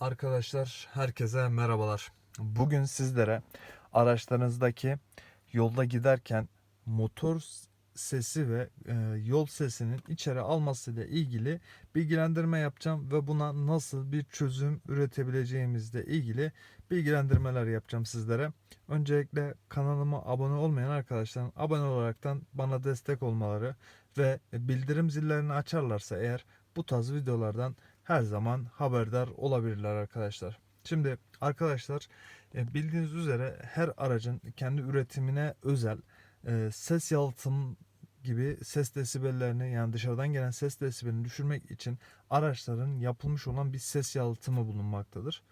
Arkadaşlar herkese merhabalar. Bugün sizlere araçlarınızdaki yolda giderken motor sesi ve e, yol sesinin içeri almasıyla ilgili bilgilendirme yapacağım ve buna nasıl bir çözüm üretebileceğimizle ilgili bilgilendirmeler yapacağım sizlere. Öncelikle kanalıma abone olmayan arkadaşların abone olaraktan bana destek olmaları ve bildirim zillerini açarlarsa eğer bu tarz videolardan her zaman haberdar olabilirler arkadaşlar. Şimdi arkadaşlar e, bildiğiniz üzere her aracın kendi üretimine özel e, ses yalıtım gibi ses desibellerini yani dışarıdan gelen ses desibelini düşürmek için araçların yapılmış olan bir ses yalıtımı bulunmaktadır.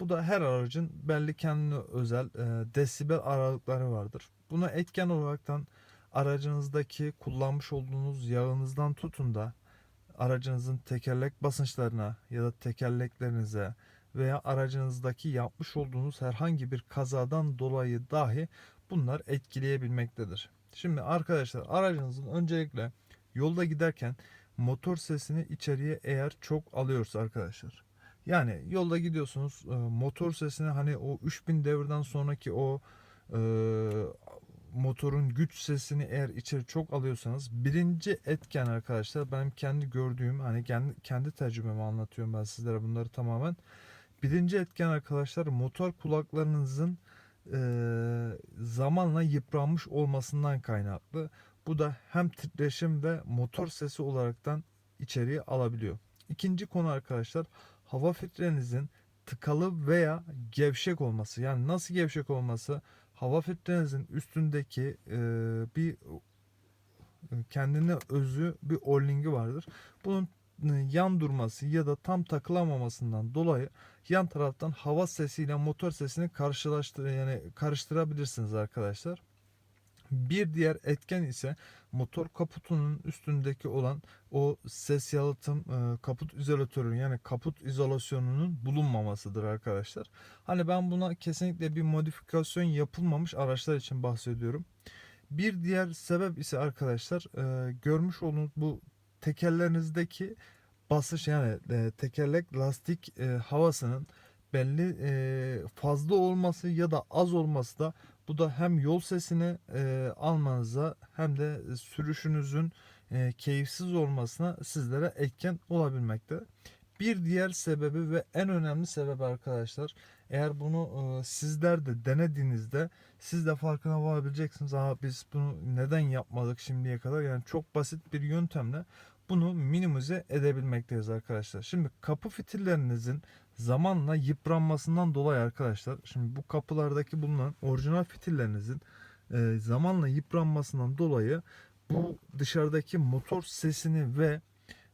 Bu da her aracın belli kendine özel e, desibel aralıkları vardır. Buna etken olaraktan aracınızdaki kullanmış olduğunuz yağınızdan tutun da aracınızın tekerlek basınçlarına ya da tekerleklerinize veya aracınızdaki yapmış olduğunuz herhangi bir kazadan dolayı dahi bunlar etkileyebilmektedir. Şimdi arkadaşlar aracınızın öncelikle yolda giderken motor sesini içeriye eğer çok alıyorsa arkadaşlar. Yani yolda gidiyorsunuz e, motor sesini hani o 3000 devirden sonraki o e, motorun güç sesini eğer içeri çok alıyorsanız birinci etken arkadaşlar benim kendi gördüğüm hani kendi, kendi tecrübemi anlatıyorum ben sizlere bunları tamamen. Birinci etken arkadaşlar motor kulaklarınızın e, zamanla yıpranmış olmasından kaynaklı. Bu da hem titreşim ve motor sesi olaraktan içeriye alabiliyor. İkinci konu arkadaşlar hava filtrenizin tıkalı veya gevşek olması. Yani nasıl gevşek olması? Hava filtrenizin üstündeki e, bir kendine özü bir orlingi vardır. Bunun yan durması ya da tam takılamamasından dolayı yan taraftan hava sesiyle motor sesini karşılaştır yani karıştırabilirsiniz arkadaşlar. Bir diğer etken ise motor kaputunun üstündeki olan o ses yalıtım e, kaput izolatörü yani kaput izolasyonunun bulunmamasıdır arkadaşlar. Hani ben buna kesinlikle bir modifikasyon yapılmamış araçlar için bahsediyorum. Bir diğer sebep ise arkadaşlar e, görmüş olduğunuz bu tekerlerinizdeki basış yani e, tekerlek lastik havasının belli fazla olması ya da az olması da bu da hem yol sesini e, almanıza hem de sürüşünüzün e, keyifsiz olmasına sizlere etken olabilmekte. Bir diğer sebebi ve en önemli sebebi arkadaşlar eğer bunu e, sizler de denediğinizde siz de farkına varabileceksiniz. Aa biz bunu neden yapmadık şimdiye kadar? Yani çok basit bir yöntemle bunu minimize edebilmekteyiz arkadaşlar. Şimdi kapı fitillerinizin zamanla yıpranmasından dolayı arkadaşlar şimdi bu kapılardaki bulunan orijinal fitillerinizin e, zamanla yıpranmasından dolayı bu dışarıdaki motor sesini ve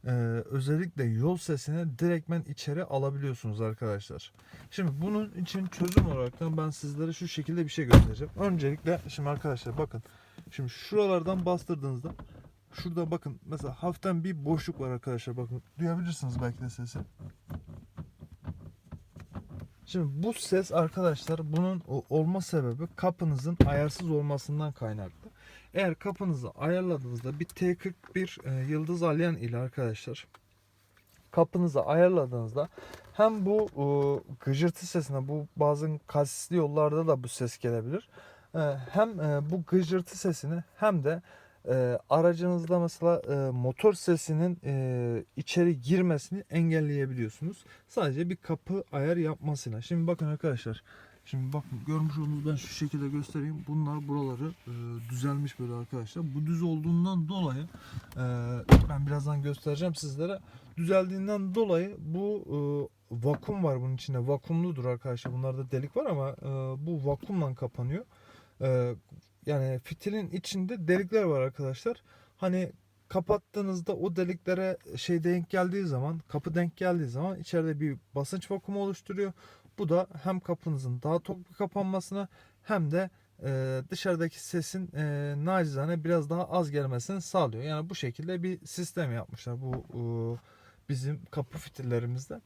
e, özellikle yol sesini direktmen içeri alabiliyorsunuz arkadaşlar. Şimdi bunun için çözüm olarak ben sizlere şu şekilde bir şey göstereceğim. Öncelikle şimdi arkadaşlar bakın. Şimdi şuralardan bastırdığınızda şurada bakın mesela hafiften bir boşluk var arkadaşlar bakın. Duyabilirsiniz belki de sesi. Şimdi bu ses arkadaşlar bunun olma sebebi kapınızın ayarsız olmasından kaynaklı. Eğer kapınızı ayarladığınızda bir T41 e, yıldız alyan ile arkadaşlar kapınızı ayarladığınızda hem bu e, gıcırtı sesine bu bazı kasisli yollarda da bu ses gelebilir. E, hem bu gıcırtı sesini hem de e, aracınızda mesela e, motor sesinin e, içeri girmesini engelleyebiliyorsunuz. Sadece bir kapı ayar yapmasıyla. Şimdi bakın arkadaşlar. Şimdi bakın görmüş olduğunuz ben şu şekilde göstereyim. Bunlar buraları e, düzelmiş böyle arkadaşlar. Bu düz olduğundan dolayı e, ben birazdan göstereceğim sizlere. Düzeldiğinden dolayı bu e, vakum var bunun içinde. Vakumludur arkadaşlar. Bunlarda delik var ama e, bu vakumla kapanıyor. E, yani fitilin içinde delikler var arkadaşlar. Hani kapattığınızda o deliklere şey denk geldiği zaman, kapı denk geldiği zaman içeride bir basınç vakumu oluşturuyor. Bu da hem kapınızın daha tok bir kapanmasına hem de e, dışarıdaki sesin e, nacizane biraz daha az gelmesini sağlıyor. Yani bu şekilde bir sistem yapmışlar bu e, bizim kapı fitillerimizde.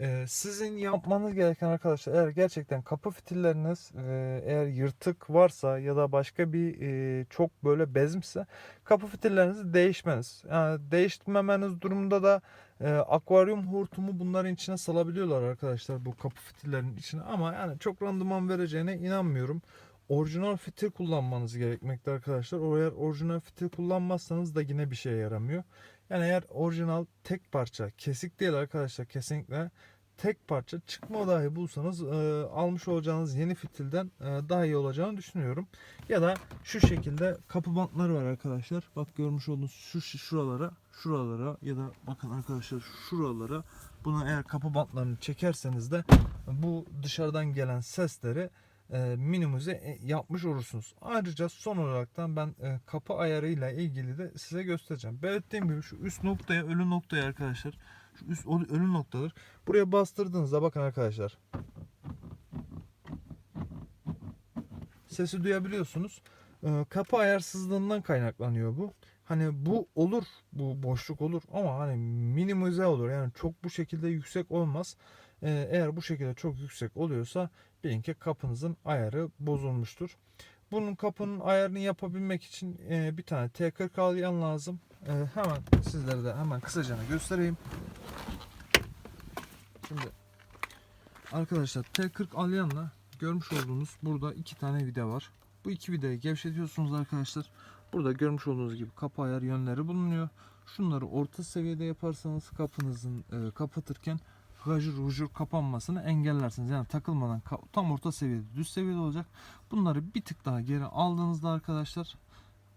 Ee, sizin yapmanız gereken arkadaşlar eğer gerçekten kapı fitilleriniz e, eğer yırtık varsa ya da başka bir e, çok böyle bezmişse kapı fitillerinizi değişmeniz. Yani değiştirmemeniz durumunda da E, akvaryum hortumu bunların içine salabiliyorlar arkadaşlar bu kapı fitillerinin içine ama yani çok randıman vereceğine inanmıyorum. Orijinal fitil kullanmanız gerekmekte arkadaşlar. O Eğer orijinal fitil kullanmazsanız da yine bir şeye yaramıyor. Yani eğer orijinal tek parça kesik değil arkadaşlar kesinlikle tek parça çıkma dahi bulsanız e, almış olacağınız yeni fitilden e, daha iyi olacağını düşünüyorum. Ya da şu şekilde kapı bantları var arkadaşlar. Bak görmüş olduğunuz şu şu- şuralara, şuralara ya da bakın arkadaşlar şuralara buna eğer kapı bantlarını çekerseniz de bu dışarıdan gelen sesleri minimize e, yapmış olursunuz. Ayrıca son olaraktan ben e, kapı ayarıyla ilgili de size göstereceğim. Belirttiğim gibi şu üst noktaya, ölü noktaya arkadaşlar. Şu üst ölü noktadır. Buraya bastırdığınızda bakın arkadaşlar. Sesi duyabiliyorsunuz. E, kapı ayarsızlığından kaynaklanıyor bu. Hani bu olur, bu boşluk olur ama hani minimize olur. Yani çok bu şekilde yüksek olmaz. E, eğer bu şekilde çok yüksek oluyorsa bilin ki kapınızın ayarı bozulmuştur. Bunun kapının ayarını yapabilmek için e, bir tane T40 alyan lazım. E, hemen sizlere de hemen kısaca göstereyim. Şimdi arkadaşlar T40 alyanla görmüş olduğunuz burada iki tane vida var. Bu iki vidayı gevşetiyorsunuz arkadaşlar. Burada görmüş olduğunuz gibi kapı ayar yönleri bulunuyor. Şunları orta seviyede yaparsanız kapınızın e, kapatırken hajur hujur kapanmasını engellersiniz. Yani takılmadan tam orta seviyede düz seviyede olacak. Bunları bir tık daha geri aldığınızda arkadaşlar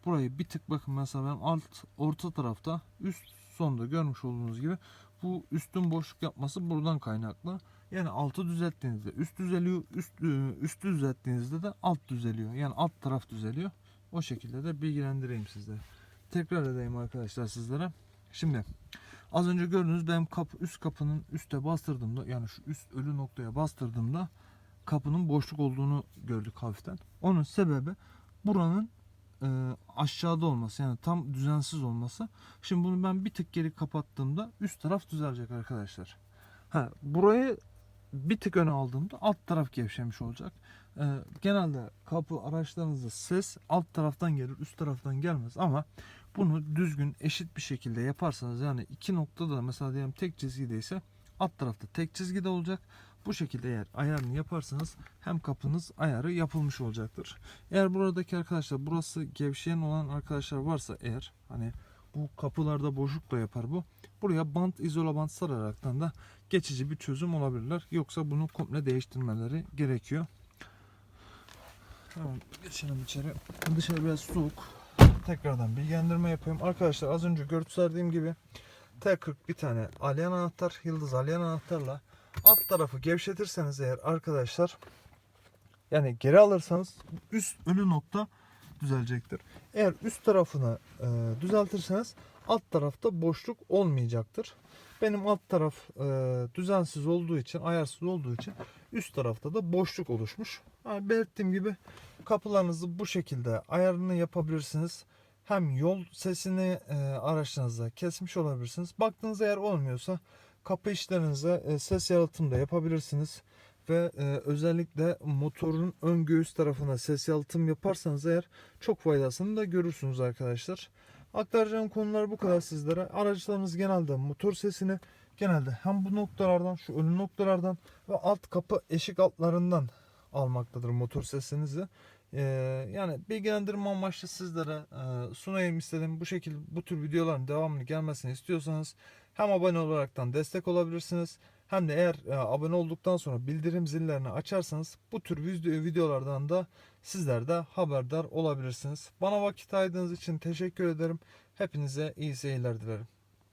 burayı bir tık bakın mesela ben alt orta tarafta üst sonda görmüş olduğunuz gibi bu üstün boşluk yapması buradan kaynaklı. Yani altı düzelttiğinizde üst düzeliyor, üst e, üstü düzelttiğinizde de alt düzeliyor. Yani alt taraf düzeliyor. O şekilde de bilgilendireyim sizlere. Tekrar edeyim arkadaşlar sizlere. Şimdi az önce gördüğünüz benim kapı üst kapının üste bastırdığımda yani şu üst ölü noktaya bastırdığımda kapının boşluk olduğunu gördük hafiften. Onun sebebi buranın e, aşağıda olması yani tam düzensiz olması. Şimdi bunu ben bir tık geri kapattığımda üst taraf düzelecek arkadaşlar. Ha burayı bir tık öne aldığımda alt taraf gevşemiş olacak. Ee, genelde kapı araçlarınızda ses alt taraftan gelir üst taraftan gelmez ama bunu düzgün eşit bir şekilde yaparsanız yani iki noktada mesela diyelim tek çizgideyse alt tarafta tek çizgide olacak. Bu şekilde eğer ayarını yaparsanız hem kapınız ayarı yapılmış olacaktır. Eğer buradaki arkadaşlar burası gevşeyen olan arkadaşlar varsa eğer hani bu kapılarda boşluk da yapar bu. Buraya bant izola bant sararaktan da geçici bir çözüm olabilirler. Yoksa bunu komple değiştirmeleri gerekiyor. Tamam geçelim içeri. Dışarı biraz soğuk. Tekrardan bilgilendirme yapayım. Arkadaşlar az önce gösterdiğim gibi T40 bir tane alyan anahtar, yıldız alyan anahtarla alt tarafı gevşetirseniz eğer arkadaşlar yani geri alırsanız üst ölü nokta düzelecektir. Eğer üst tarafını e, düzeltirseniz alt tarafta boşluk olmayacaktır. Benim alt taraf e, düzensiz olduğu için, ayarsız olduğu için üst tarafta da boşluk oluşmuş. Ha, belirttiğim gibi kapılarınızı bu şekilde ayarını yapabilirsiniz. Hem yol sesini e, araçlarınızda kesmiş olabilirsiniz. Baktığınız eğer olmuyorsa kapı işlerinize e, ses yalıtım da yapabilirsiniz. Ve e, özellikle motorun ön göğüs tarafına ses yalıtım yaparsanız eğer çok faydasını da görürsünüz arkadaşlar. Aktaracağım konular bu kadar sizlere. Araçlarınız genelde motor sesini genelde hem bu noktalardan şu ölü noktalardan ve alt kapı eşik altlarından almaktadır motor sesinizi. Yani bilgilendirme amaçlı sizlere sunayım istedim. Bu şekilde bu tür videoların devamını gelmesini istiyorsanız hem abone olaraktan destek olabilirsiniz. Hem de eğer abone olduktan sonra bildirim zillerini açarsanız bu tür video, videolardan da sizler de haberdar olabilirsiniz. Bana vakit ayırdığınız için teşekkür ederim. Hepinize iyi seyirler dilerim.